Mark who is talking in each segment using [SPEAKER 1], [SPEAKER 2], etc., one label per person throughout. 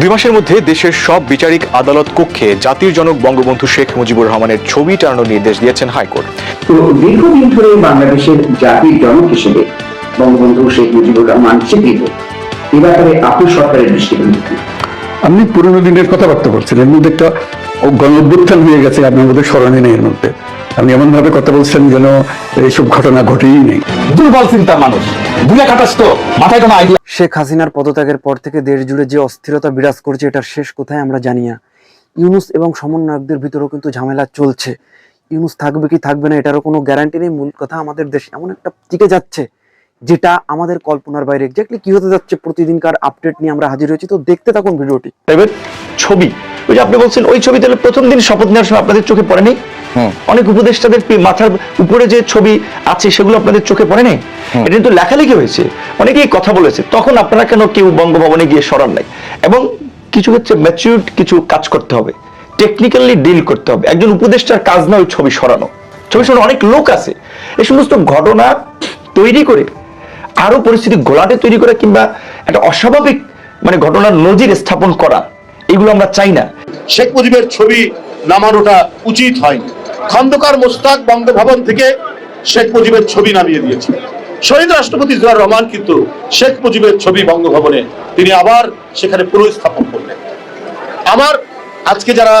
[SPEAKER 1] দুই মাসের মধ্যে দেশের সব বিচারিক আদালত কক্ষে জাতির জনক বঙ্গবন্ধু শেখ মুজিবুর রহমানের ছবি টানানোর নির্দেশ দিয়েছেন হাইকোর্ট।
[SPEAKER 2] তো দীর্ঘদিন ধরে বাংলাদেশের জাতির জনক হিসেবে বঙ্গবন্ধু শেখ মুজিবুর রহমান স্বীকৃত। এ ব্যাপারে আপনার সরকারের দৃষ্টিভঙ্গি
[SPEAKER 3] আপনি পুরোনো দিনের কথাবার্তা বলছেন এর মধ্যে একটা গণ অভ্যুত্থান হয়ে গেছে আপনার মধ্যে স্মরণে নেই এর মধ্যে। আপনি এমন ভাবে কথা বলছেন যেন এইসব ঘটনা ঘটেই নেই।
[SPEAKER 4] দুর্বল চিন্তার মানুষ। খাটাস তো। মাথায় কোনো আইডিয়া
[SPEAKER 5] শেখ হাসিনার পদত্যাগের পর থেকে দেশ জুড়ে যে অস্থিরতা বিরাজ করছে এটার শেষ কোথায় আমরা জানি না। ইউনুস এবং সমন্বয়কদের ভিতরেও কিন্তু ঝামেলা চলছে। ইউনুস থাকবে কি থাকবে না এটারও কোনো গ্যারান্টি নেই। মূল কথা আমাদের দেশ এমন একটা টিকে যাচ্ছে যেটা আমাদের কল্পনার বাইরে। এক্স্যাক্টলি কি হতে যাচ্ছে প্রতিদিনকার আপডেট নিয়ে আমরা হাজির হয়েছি। তো দেখতে থাকুন ভিডিওটি।
[SPEAKER 6] ছবি। ওই যে আপনি বলছেন ওই ছবি তাহলে প্রথম দিন শপথ নেওয়ার সময় আপনাদের চোখে পড়েনি? অনেক উপদেষ্টাদের মাথার উপরে যে ছবি আছে সেগুলো আপনাদের চোখে পড়ে নাই এটা কিন্তু লেখালেখি হয়েছে। অনেকেই কথা বলেছে তখন আপনারা কেন কেউ বঙ্গভবনে গিয়ে সরান নাই? এবং কিছু ক্ষেত্রে ম্যাচিউর কিছু কাজ করতে হবে টেকনিক্যালি ডিল করতে হবে। একজন উপদেষ্টার কাজ না ওই ছবি সরানো। ছবি সরানো অনেক লোক আছে। এই সমস্ত ঘটনা তৈরি করে আরও পরিস্থিতি গোলাটে তৈরি করা কিংবা একটা অস্বাভাবিক মানে ঘটনার নজির স্থাপন করা এগুলো আমরা চাই না।
[SPEAKER 7] শেখ মুজিবের ছবি নামানোটা উচিত হয়নি। খন্দকার মোস্তাক বঙ্গভবন থেকে শেখ মুজিবের ছবি নামিয়ে দিয়েছে। শহীদ রাষ্ট্রপতি জিয়াউর রহমান কিন্তু শেখ মুজিবের ছবি বঙ্গভবনে তিনি আবার সেখানে পুনঃস্থাপন করলেন। আমার আজকে যারা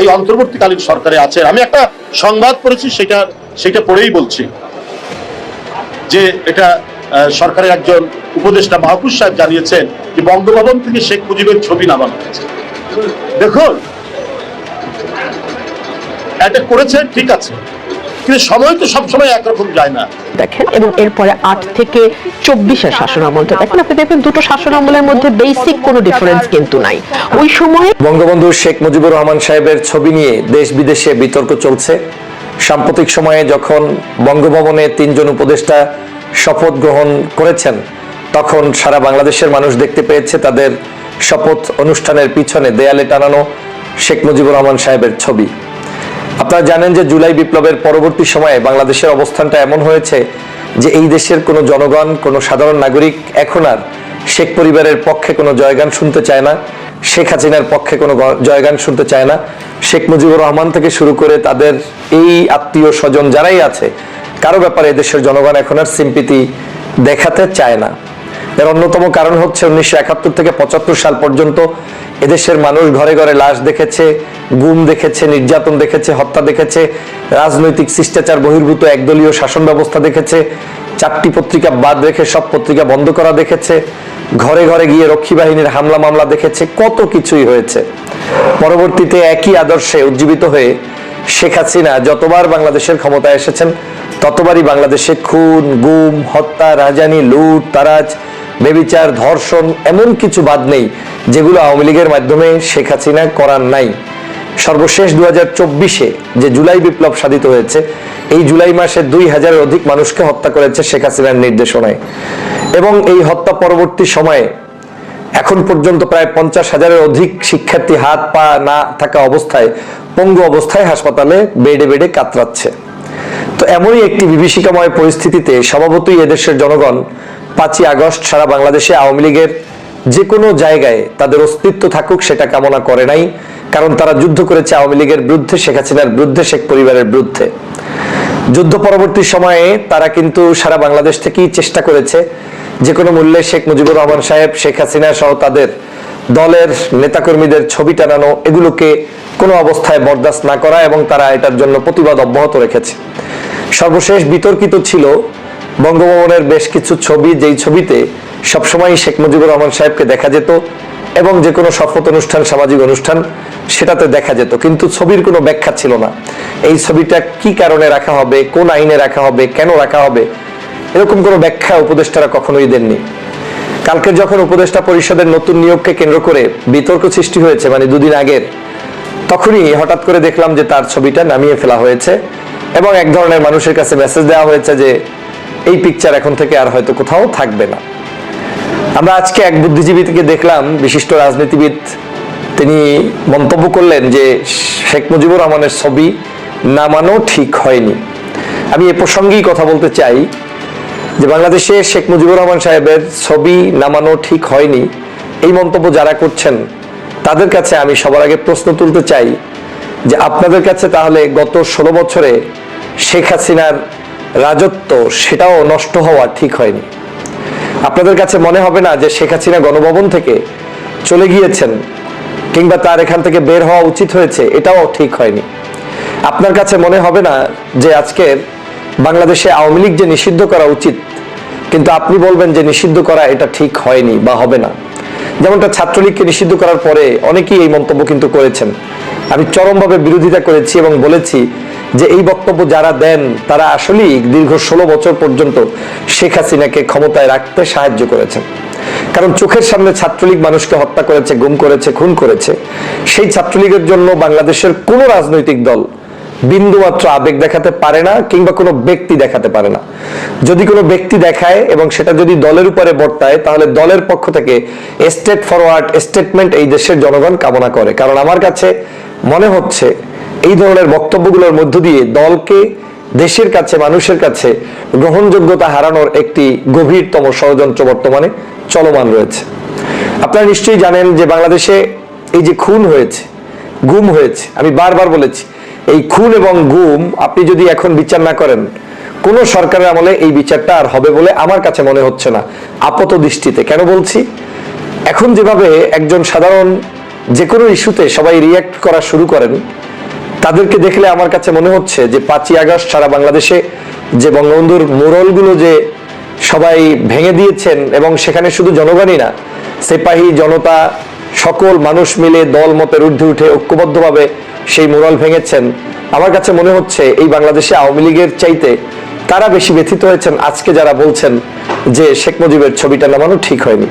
[SPEAKER 7] এই অন্তর্বর্তীকালীন সরকারে আছেন, আমি একটা সংবাদ পড়েছি, সেটা সেটা পড়েই বলছি যে এটা সরকারের একজন উপদেষ্টা মাহফুজ সাহেব জানিয়েছেন যে বঙ্গভবন থেকে শেখ মুজিবের ছবি নামানো হয়েছে। দেখুন এটা করেছেন ঠিক আছে কিন্তু সময় তো সবসময় একরকম যায় না।
[SPEAKER 8] দেখেন এবং এরপরে আট থেকে চব্বিশের শাসন আমলটা দেখেন আপনি দেখবেন দুটো শাসন আমলের মধ্যে বেসিক কোনো ডিফারেন্স কিন্তু নাই। ওই সময়ে
[SPEAKER 9] বঙ্গবন্ধু শেখ মুজিবুর রহমান সাহেবের ছবি নিয়ে দেশ বিদেশে বিতর্ক চলছে। সাম্প্রতিক সময়ে যখন বঙ্গভবনে তিনজন উপদেষ্টা শপথ গ্রহণ করেছেন, তখন সারা বাংলাদেশের মানুষ দেখতে পেয়েছে তাদের শপথ অনুষ্ঠানের পিছনে দেয়ালে টানানো শেখ মুজিবুর রহমান সাহেবের ছবি। আপনারা জানেন যে জুলাই বিপ্লবের পরবর্তী সময়ে বাংলাদেশের অবস্থানটা এমন হয়েছে যে এই দেশের কোনো জনগণ, কোনো সাধারণ নাগরিক এখন আর শেখ পরিবারের পক্ষে কোনো জয়গান শুনতে চায় না, শেখ হাসিনার পক্ষে কোনো জয়গান শুনতে চায় না। শেখ মুজিবুর রহমান থেকে শুরু করে তাদের এই আত্মীয় স্বজন যারাই আছে কারও ব্যাপারে এদেশের জনগণ এখন আর সিম্পিতি দেখাতে চায় না। এর অন্যতম কারণ হচ্ছে উনিশশো একাত্তর থেকে পঁচাত্তর সাল পর্যন্ত এদেশের মানুষ ঘরে ঘরে লাশ দেখেছে, গুম দেখেছে, নির্যাতন দেখেছে, হত্যা দেখেছে, রাজনৈতিক শিষ্টাচার বহির্ভূত একদলীয় শাসন ব্যবস্থা দেখেছে, চারটি পত্রিকা বাদ রেখে সব পত্রিকা বন্ধ করা দেখেছে, ঘরে ঘরে গিয়ে রক্ষী বাহিনীর হামলা মামলা দেখেছে, কত কিছুই হয়েছে। পরবর্তীতে একই আদর্শে উজ্জীবিত হয়ে শেখ হাসিনা যতবার বাংলাদেশের ক্ষমতায় এসেছেন, ততবারই বাংলাদেশে খুন, গুম, হত্যা রাজানি লুট, তারাজ বেবিচার ধর্ষণ এমন কিছু বাদ নেই যেগুলো আওয়ামী লীগের মাধ্যমে শেখ হাসিনা করার নাই। সর্বশেষ দু হাজার চব্বিশে যে জুলাই বিপ্লব সাধিত হয়েছে, এই জুলাই মাসে দুই হাজারের অধিক মানুষকে হত্যা করেছে শেখ হাসিনার নির্দেশনায়। এবং এই হত্যা পরবর্তী সময়ে এখন পর্যন্ত প্রায় পঞ্চাশ হাজারের অধিক শিক্ষার্থী হাত পা না থাকা অবস্থায়, পঙ্গু অবস্থায় হাসপাতালে বেডে বেডে কাতরাচ্ছে। তো এমনই একটি বিভীষিকাময় পরিস্থিতিতে স্বভাবতই এদেশের জনগণ পাঁচই আগস্ট সারা বাংলাদেশে আওয়ামী লীগের যে কোনো জায়গায় তাদের অস্তিত্ব থাকুক সেটা কামনা করে নাই, কারণ তারা যুদ্ধ করেছে আওয়ামী লীগের বিরুদ্ধে, শেখ হাসিনার বিরুদ্ধে, শেখ পরিবারের বিরুদ্ধে। যুদ্ধ পরবর্তী সময়ে তারা কিন্তু সারা বাংলাদেশ থেকেই চেষ্টা করেছে যে কোনো মূল্যে শেখ মুজিবুর রহমান সাহেব, শেখ হাসিনা সহ তাদের দলের নেতাকর্মীদের ছবি টানানো এগুলোকে কোনো অবস্থায় বরদাস্ত না করা এবং তারা এটার জন্য প্রতিবাদ অব্যাহত রেখেছে। সর্বশেষ বিতর্কিত ছিল বঙ্গভবনের বেশ কিছু ছবি, যেই ছবিতে সবসময় শেখ মুজিবুর রহমান সাহেবকে দেখা যেত এবং যে কোনো শপথ অনুষ্ঠান, সামাজিক অনুষ্ঠান সেটাতে দেখা যেত, কিন্তু ছবির কোনো ব্যাখ্যা ছিল না। এই ছবিটা কি কারণে রাখা হবে, কোন আইনে রাখা হবে, কেন রাখা হবে, এরকম কোনো ব্যাখ্যা উপদেষ্টারা কখনোই দেননি। কালকে যখন উপদেষ্টা পরিষদের নতুন নিয়োগকে কেন্দ্র করে বিতর্ক সৃষ্টি হয়েছে মানে দুদিন আগের, তখনই হঠাৎ করে দেখলাম যে তার ছবিটা নামিয়ে ফেলা হয়েছে এবং এক ধরনের মানুষের কাছে মেসেজ দেওয়া হয়েছে যে, এই পিকচার এখন থেকে আর হয়তো কোথাও থাকবে না। আমরা আজকে এক বুদ্ধিজীবীকে দেখলাম, বিশিষ্ট রাজনীতিবিদ তিনি মন্তব্য করলেন যে শেখ মুজিবুর রহমানের ছবি নামানো ঠিক হয়নি। আমি এ প্রসঙ্গেই কথা বলতে চাই যে বাংলাদেশে শেখ মুজিবুর রহমান সাহেবের ছবি নামানো ঠিক হয়নি। এই মন্তব্য যারা করছেন, তাদের কাছে আমি সবার আগে প্রশ্ন তুলতে চাই যে আপনাদের কাছে তাহলে গত ষোলো বছরে শেখ হাসিনার রাজত্ব সেটাও নষ্ট হওয়া ঠিক হয়নি। আপনাদের কাছে মনে হবে না যে শেখ হাসিনা গণভবন থেকে চলে গিয়েছেন কিংবা তার এখান থেকে বের হওয়া উচিত হয়েছে, এটাও ঠিক হয়নি। আপনার কাছে মনে হবে না যে আজকের বাংলাদেশে আওয়ামী লীগ যে নিষিদ্ধ করা উচিত, কিন্তু আপনি বলবেন যে নিষিদ্ধ করা এটা ঠিক হয়নি বা হবে না। যেমনটা ছাত্রলীগকে নিষিদ্ধ করার পরে অনেকেই এই মন্তব্য কিন্তু করেছেন। আমি চরমভাবে বিরোধিতা করেছি এবং বলেছি যে এই বক্তব্য যারা দেন, তারা আসলেই দীর্ঘ ষোলো বছর পর্যন্ত শেখ হাসিনাকে ক্ষমতায় রাখতে সাহায্য করেছেন। কারণ চোখের সামনে ছাত্রলীগ মানুষকে হত্যা করেছে, গুম করেছে, খুন করেছে। সেই ছাত্রলীগের জন্য বাংলাদেশের কোনো রাজনৈতিক দল বিন্দুমাত্র আবেগ দেখাতে পারে না কিংবা কোনো ব্যক্তি দেখাতে পারে না। যদি কোনো ব্যক্তি দেখায় এবং সেটা যদি দলের উপরে বর্তায়, তাহলে দলের পক্ষ থেকে স্টেট ফরওয়ার্ড, স্টেটমেন্ট এই দেশের জনগণ কামনা করে। কারণ আমার কাছে মনে হচ্ছে এই ধরনের বক্তব্যগুলোর মধ্য দিয়ে দলকে দেশের কাছে, মানুষের কাছে গ্রহণযোগ্যতা হারানোর একটি গভীরতম ষড়যন্ত্র বর্তমানে চলমান রয়েছে। আপনারা নিশ্চয়ই জানেন যে বাংলাদেশে এই যে খুন হয়েছে, গুম হয়েছে, আমি বারবার বলেছি, এই খুন এবং গুম আপনি যদি এখন বিচার না করেন, কোন সরকারের আমলে এই বিচারটা আর হবে বলে আমার কাছে মনে হচ্ছে না, আপাত দৃষ্টিতে। কেন বলছি? এখন যেভাবে একজন সাধারণ যে কোনো ইস্যুতে সবাই রিয়াক্ট করা শুরু করেন তাদেরকে দেখলে আমার কাছে মনে হচ্ছে যে পাঁচই আগস্ট সারা বাংলাদেশে যে বঙ্গবন্ধুর মোরলগুলো যে সবাই ভেঙে দিয়েছেন এবং সেখানে শুধু জনগণই না, সিপাহী জনতা সকল মানুষ মিলে দল মতের ঊর্ধ্বে উঠে ঐক্যবদ্ধভাবে সেই মোরাল ভেঙেছেন। আমার কাছে মনে হচ্ছে এই বাংলাদেশে আওয়ামী লীগের চাইতে তারা বেশি ব্যথিত হয়েছেন আজকে যারা বলছেন যে শেখ মুজিবের ছবিটা নামানো ঠিক হয়নি।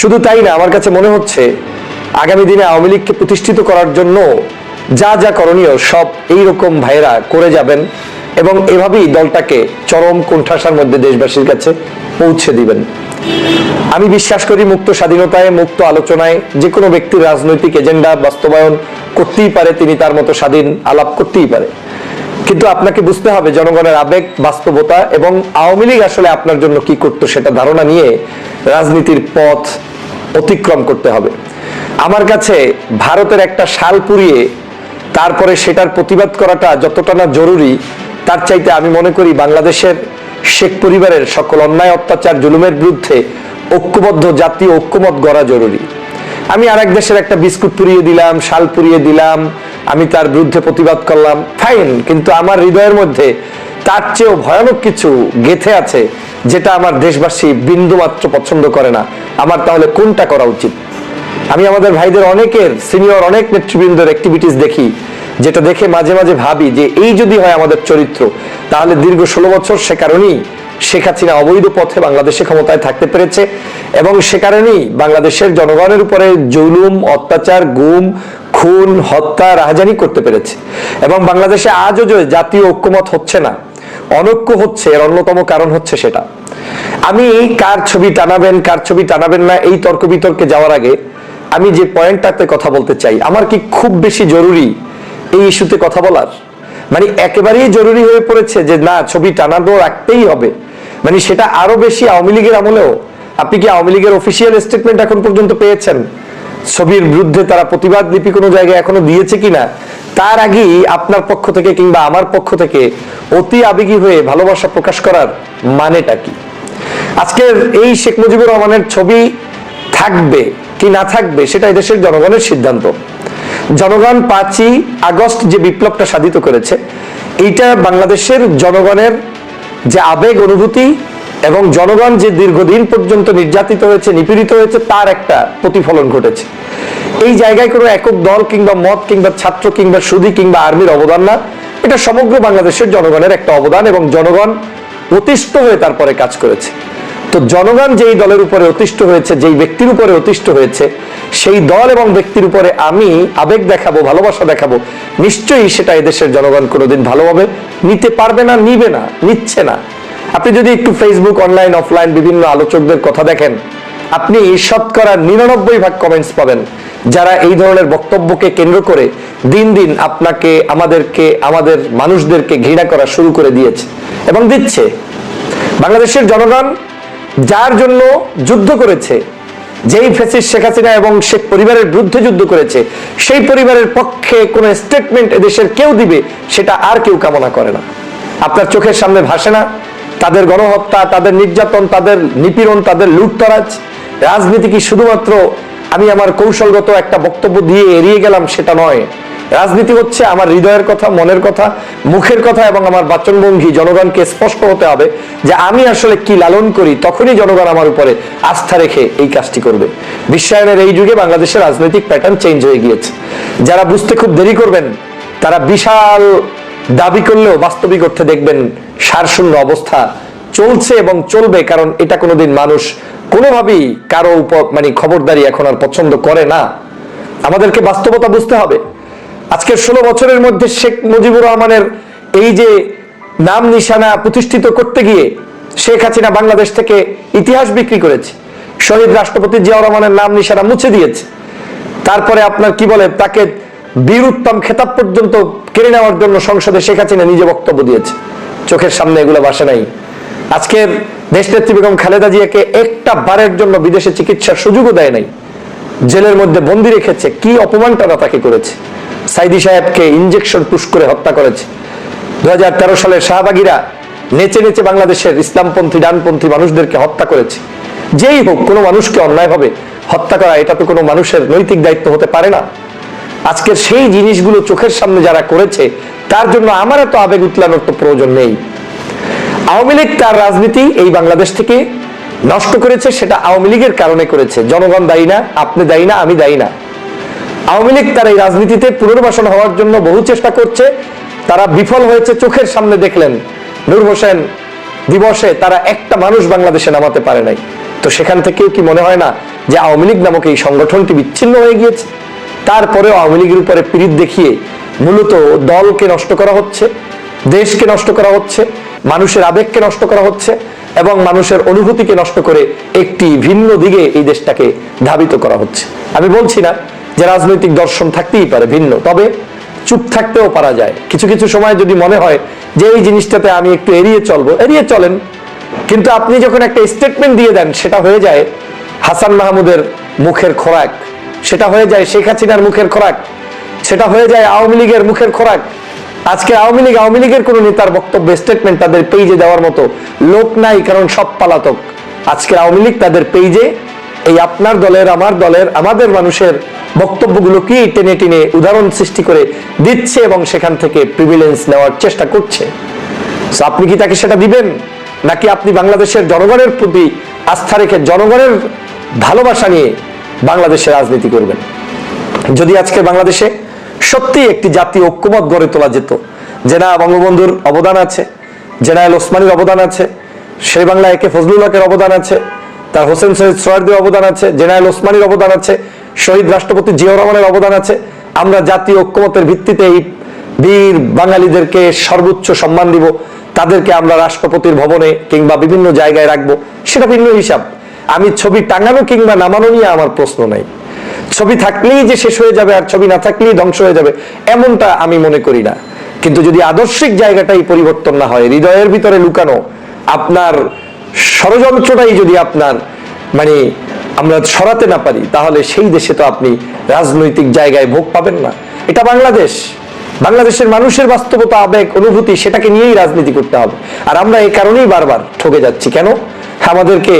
[SPEAKER 9] শুধু তাই না, আমার কাছে মনে হচ্ছে আগামী দিনে আওয়ামী লীগকে প্রতিষ্ঠিত করার জন্য যা যা করণীয় সব এই রকম ভাইরা করে যাবেন এবং এভাবেই দলটাকে চরম কোণঠাসার মধ্যে দেশবাসীর কাছে পৌঁছে দিবেন। আমি বিশ্বাস করি মুক্ত স্বাধীনতায়, মুক্ত আলোচনায় যে কোনো ব্যক্তির রাজনৈতিক এজেন্ডা বাস্তবায়ন করতেই পারে, তিনি তার মতো স্বাধীন আলাপ করতেই পারে। কিন্তু আপনাকে বুঝতে হবে জনগণের আবেগ, বাস্তবতা এবং আওয়ামী লীগ আসলে আপনার জন্য কি করতো সেটা ধারণা নিয়ে রাজনীতির পথ অতিক্রম করতে হবে। আমার কাছে ভারতের একটা শাল পুড়িয়ে তারপরে সেটার প্রতিবাদ করাটা যতটা না জরুরি, তার চাইতে আমি মনে করি বাংলাদেশের শেখ পরিবারের সকল অন্যায়, অত্যাচার, জুলুমের বিরুদ্ধে ঐক্যবদ্ধ জাতীয় ঐক্যমত গড়া জরুরি। আমি আরেক দেশের একটা বিস্কুট পুড়িয়ে দিলাম, শাল পুড়িয়ে দিলাম, আমি তার বিরুদ্ধে প্রতিবাদ করলাম, ফাইন, কিন্তু আমার হৃদয়ের মধ্যে তার চেয়েও ভয়ানক কিছু গেথে আছে, যেটা আমার দেশবাসী বিন্দু মাত্র পছন্দ করে না। আমার তাহলে কোনটা করা উচিত? আমি আমাদের ভাইদের অনেকের সিনিয়র অনেক নেতৃবৃন্দের অ্যাক্টিভিটিস দেখি, যেটা দেখে মাঝে মাঝে ভাবি যে এই যদি হয় আমাদের চরিত্র, তাহলে দীর্ঘ ষোলো বছর সে কারণেই শেখ হাসিনা অবৈধ পথে বাংলাদেশে ক্ষমতায় থাকতে পেরেছে এবং সে কারণেই বাংলাদেশের জনগণের উপরে জুলুম, অত্যাচার, গুম, খুন, হত্যা, রাহাজানি করতে পেরেছে। এবং বাংলাদেশে আজও যে জাতীয় ঐক্যমত হচ্ছে না, অনৈক্য হচ্ছে, এর অন্যতম কারণ হচ্ছে সেটা। আমি কার ছবি টানাবেন, কার ছবি টানাবেন না, এই তর্ক বিতর্কে যাওয়ার আগে আমি যে পয়েন্টটাতে কথা বলতে চাই, আমার কি খুব বেশি জরুরি এই ইস্যুতে কথা বলার? মানে একেবারেই জরুরি হয়ে পড়েছে যে না, ছবি টানানো রাখতেই হবে। মানে সেটা আরও বেশি আওয়ামী লীগের আমলেও। আপনি কি আওয়ামী লীগের অফিসিয়াল স্টেটমেন্ট এখন পর্যন্ত পেয়েছেন? ছবির বিরুদ্ধে তারা প্রতিবাদ লিপি কোনো জায়গায় এখনও দিয়েছে কিনা? তার আগেই আপনার পক্ষ থেকে কিংবা আমার পক্ষ থেকে অতি আবেগী হয়ে ভালোবাসা প্রকাশ করার মানেটা কি? আজকের এই শেখ মুজিবুর রহমানের ছবি থাকবে। কি না থাকবে সেটা দেশের জনগণের সিদ্ধান্ত। জনগণ পাঁচই আগস্ট যে বিপ্লবটা সাধিত করেছে, এইটা বাংলাদেশের জনগণের যে আবেগ, অনুভূতি এবং জনগণ যে দীর্ঘদিন পর্যন্ত নির্যাতিত হয়েছে, নিপীড়িত হয়েছে, তার একটা প্রতিফলন ঘটেছে। এই জায়গায় কোনো একক দল কিংবা মত কিংবা ছাত্র কিংবা সুদি কিংবা আর্মির অবদান না। এটা সমগ্র বাংলাদেশের জনগণের একটা অবদান এবং জনগণ অতিষ্ঠ হয়ে তারপরে কাজ করেছে। তো জনগণ যেই দলের উপরে অতিষ্ঠ হয়েছে, যেই ব্যক্তির উপরে অতিষ্ঠ হয়েছে, সেই দল এবং ব্যক্তির উপরে আমি আবেগ দেখাবো, ভালোবাসা দেখাবো, নিশ্চয়ই সেটা এদেশের জনগণ কোনোদিন ভালোভাবে নিতে পারবে না, নিবে না, নিচ্ছে না। আপনি যদি একটু ফেসবুক অনলাইন অফলাইন বিভিন্ন আলোচকদের কথা দেখেন, আপনি শতকরা নিরানব্বই ভাগ কমেন্টস পাবেন, যারা এই ধরনের বক্তব্যকে কেন্দ্র করে দিন দিন আপনাকে, আমাদেরকে, আমাদের মানুষদেরকে ঘৃণা করা শুরু করে দিয়েছে এবং দিচ্ছে। বাংলাদেশের জনগণ যার জন্য যুদ্ধ করেছে, যেই ফেসিস শেখ হাসিনা এবং শেখ পরিবারের বিরুদ্ধে যুদ্ধ করেছে, সেই পরিবারের পক্ষে কোনো স্টেটমেন্ট এদেশের কেউ দিবে, সেটা আর কেউ কামনা করে না। আপনার চোখের সামনে ভাসে না, তাদের গণহত্যা, তাদের নির্যাতন, তাদের নিপীড়ন, তাদের লুটতরাজ। রাজনীতি কি শুধুমাত্র আমি আমার কৌশলগত একটা বক্তব্য দিয়ে এড়িয়ে গেলাম সেটা নয়। রাজনীতি হচ্ছে আমার হৃদয়ের কথা, মনের কথা, মুখের কথা এবং আমার বাচনভঙ্গি জনগণকে স্পষ্ট হতে হবে যে আমি আসলে কি লালন করি, তখনই জনগণ আমার উপরে আস্থা রেখে এই কাজটি করবে। বিশ্বায়নের এই যুগে বাংলাদেশের রাজনৈতিক প্যাটার্ন চেঞ্জ হয়ে গিয়েছে। যারা বুঝতে খুব দেরি করবেন, তারা বিশাল দাবি করলেও বাস্তবিক অর্থে দেখবেন সারশূন্য অবস্থা চলছে এবং চলবে, কারণ এটা কোনোদিন মানুষ কোনোভাবেই কারও উপর মানে খবরদারি এখন আর পছন্দ করে না। আমাদেরকে বাস্তবতা বুঝতে হবে। আজকের ষোলো বছরের মধ্যে শেখ মুজিবুর রহমানের এই যে নাম নিশানা প্রতিষ্ঠিত করতে গিয়ে শেখ হাসিনা বাংলাদেশ থেকে ইতিহাস বিক্রি করেছে, শহীদ রাষ্ট্রপতি জিয়াউর রহমানের নাম নিশানা মুছে দিয়েছে। তারপরে আপনার কি বলে, তাকে বীর উত্তম খেতাব পর্যন্ত কেড়ে নেওয়ার জন্য সংসদে শেখ হাসিনা নিজে বক্তব্য দিয়েছে। চোখের সামনে এগুলো বাসে নাই। আজকের দেশনেত্রী বেগম খালেদা জিয়াকে একটা বারের জন্য বিদেশে চিকিৎসার সুযোগও দেয় নাই। জেলের মধ্যে বন্দি রেখেছে, কি অপমানটা তাকে করেছে? সাইদি সাহেবকে ইঞ্জেকশন পুশ করে হত্যা করেছে। দু হাজার তেরো সালের শাহবাগীরা নেচে নেচে বাংলাদেশের ইসলামপন্থী, ডানপন্থী মানুষদেরকে হত্যা করেছে। যেই হোক, কোনো মানুষকে অন্যায়ভাবে হত্যা করা, এটা তো কোনো মানুষের নৈতিক দায়িত্ব হতে পারে না। আজকের সেই জিনিসগুলো চোখের সামনে যারা করেছে, তার জন্য আমার এত আবেগ উতলানোর তো প্রয়োজন নেই। আওয়ামী লীগ তার রাজনীতি এই বাংলাদেশ থেকে নষ্ট করেছে, সেটা আওয়ামী লীগের কারণে করেছে। জনগণ দায়ী না, আপনি দায়ী না, আমি দায়ী না। আওয়ামী লীগ তার এই রাজনীতিতে পুনর্বাসন হওয়ার জন্য বহু চেষ্টা করছে। তারা বিফল হয়েছে চোখের সামনে দেখলেন। নূর হোসেন দিবসে তারা একটা মানুষ বাংলাদেশে নামাতে পারে নাই। তো সেখান থেকেও কি মনে হয় না যে আওয়ামী লীগ নামক এই সংগঠনটি বিচ্ছিন্ন হয়ে গিয়েছে? তারপরেও আওয়ামী লীগের উপরে পীড়িত দেখিয়ে মূলত দলকে নষ্ট করা হচ্ছে, দেশকে নষ্ট করা হচ্ছে, মানুষের আবেগকে নষ্ট করা হচ্ছে এবং মানুষের অনুভূতিকে নষ্ট করে একটি ভিন্ন দিকে এই দেশটাকে ধাবিত করা হচ্ছে। আমি বলছি না যে রাজনৈতিক দর্শন থাকতেই পারে, ভিন্ন। তবে চুপ থাকতেও পারা যায়। কিছু কিছু সময় যদি মনে হয় যে এই জিনিসটাতে আমি একটু এড়িয়ে চলবো, এড়িয়ে চলেন। কিন্তু আপনি যখন একটা স্টেটমেন্ট দিয়ে দেন, সেটা হয়ে যায় হাসান মাহমুদের মুখের খোরাক। সেটা হয়ে যায় শেখ হাসিনার মুখের খোরাক। সেটা হয়ে যায় আওয়ামী লীগের মুখের খোরাক। আজকে আওয়ামী লীগ, আওয়ামী লীগের কোন নেতার বক্তব্য স্টেটমেন্ট তাদের পেজে দেওয়ার মতো লোক নাই, কারণ সব পালাতক। আজকের আওয়ামী লীগ তাদের পেজে এই আপনার দলের, আমার দলের, আমাদের মানুষের বক্তব্যগুলোকে টেনে টেনে উদাহরণ সৃষ্টি করে দিচ্ছে এবং সেখান থেকে প্রিভিলেন্স নেওয়ার চেষ্টা করছে? আপনি কি তাকে সেটা দিবেন? নাকি আপনি বাংলাদেশের জনগণের প্রতি আস্থা রেখে জনগণের ভালোবাসা নিয়ে বাংলাদেশে রাজনীতি করবেন? যদি আজকে বাংলাদেশে সত্যি একটি জাতীয় ঐক্যমত গড়ে তোলা যেত, যে না বঙ্গবন্ধুর অবদান আছে জেনারেল ওসমানীর অবদান আছে সেই বাংলা একে ফজলুল হকের অবদান আছে তার হোসেন সৈয়দ সোহারদের অবদান আছে, জেনারেল ওসমানীর অবদান আছে, শহীদ রাষ্ট্রপতি জিয়াউর রহমানের অবদান আছে। আমরা জাতীয় ঐক্যমতের ভিত্তিতে এই বীর বাঙালিদেরকে সর্বোচ্চ সম্মান দিব। তাদেরকে আমরা রাষ্ট্রপতির ভবনে কিংবা বিভিন্ন জায়গায় রাখব। সেটা ভিন্ন হিসাব। আমি ছবি টাঙানো কিংবা নামানো নিয়ে আমার প্রশ্ন নাই। ছবি থাকলেই যে শেষ হয়ে যাবে আর ছবি না থাকলেই ধ্বংস হয়ে যাবে, এমনটা আমি মনে করি না। কিন্তু যদি আদর্শিক জায়গাটাই পরিবর্তন না হয়, হৃদয়ের ভিতরে লুকানো, আপনার ষড়যন্ত্রটাই যদি আপনার মানে আমরা সরাতে না পারি, তাহলে সেই দেশে তো আপনি রাজনৈতিক জায়গায় ভোগ পাবেন না। এটা বাংলাদেশ। বাংলাদেশের মানুষের বাস্তবতা, আবেগ, অনুভূতি, সেটাকে নিয়েই রাজনীতি করতে হবে। আর আমরা এই কারণেই বারবার ঠকে যাচ্ছি। কেন? আমাদেরকে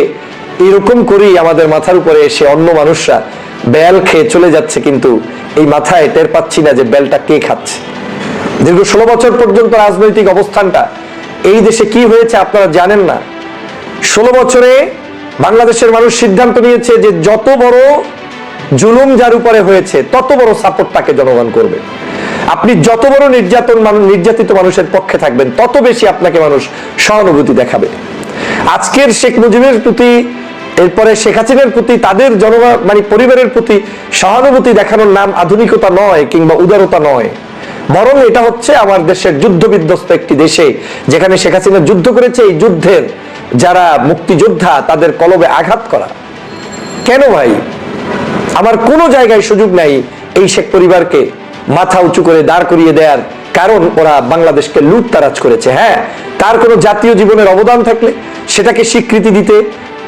[SPEAKER 9] এরকম করেই আমাদের মাথার উপরে এসে অন্য মানুষরা বেল খেয়ে চলে যাচ্ছে, কিন্তু এই মাথায় টের পাচ্ছি না যে বেলটা কে খাচ্ছে। দীর্ঘ ষোলো বছর পর্যন্ত রাজনৈতিক অবস্থানটা এই দেশে কি হয়েছে আপনারা জানেন না। ষোলো বছরে বাংলাদেশের মানুষ সিদ্ধান্ত নিয়েছে যে যত বড় জুলুম যার উপরে হয়েছে, তত বড় সাপোর্ট তাকে জনগণ করবে। আপনি যত বড় নির্যাতন নির্যাতিত মানুষের পক্ষে থাকবেন, তত বেশি আপনাকে মানুষ সহানুভূতি দেখাবে। আজকের শেখ মুজিবের প্রতি, এরপরে শেখ হাসিনার প্রতি, তাদের জনগণ মানে পরিবারের প্রতি সহানুভূতি দেখানোর নাম আধুনিকতা নয় কিংবা উদারতা নয়। বরং এটা হচ্ছে আমার দেশের যুদ্ধ বিধ্বস্ত একটি দেশে, যেখানে শেখ হাসিনা যুদ্ধ করেছে। এই যুদ্ধের যারা মুক্তিযোদ্ধা, তাদের কলবে আঘাত করা। কেন ভাই? আমার কোনো জায়গায় সুযোগ নাই এই শেখ পরিবারকে মাথা উঁচু করে দাঁড় করিয়ে দেওয়ার কারণ ওরা বাংলাদেশকে লুটতারাজ করেছে। হ্যাঁ তার কোনো জাতীয় জীবনের অবদান থাকলে সেটাকে স্বীকৃতি দিতে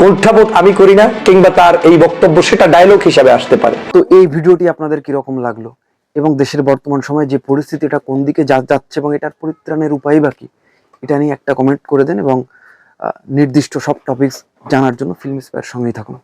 [SPEAKER 9] কুণ্ঠাবোধ আমি করি না, কিংবা তার এই বক্তব্য সেটা ডায়লগ হিসাবে আসতে পারে।
[SPEAKER 5] তো এই ভিডিওটি আপনাদের কীরকম লাগল? এবং দেশের বর্তমান সময়ে যে পরিস্থিতি এটা কোন দিকে যা- যাচ্ছে এবং এটার পরিত্রাণের উপায় বা কী, এটা নিয়ে একটা কমেন্ট করে দেন এবং নির্দিষ্ট সব টপিকস জানার জন্য ফিল্ম স্পেয়ার সঙ্গেই থাকুন।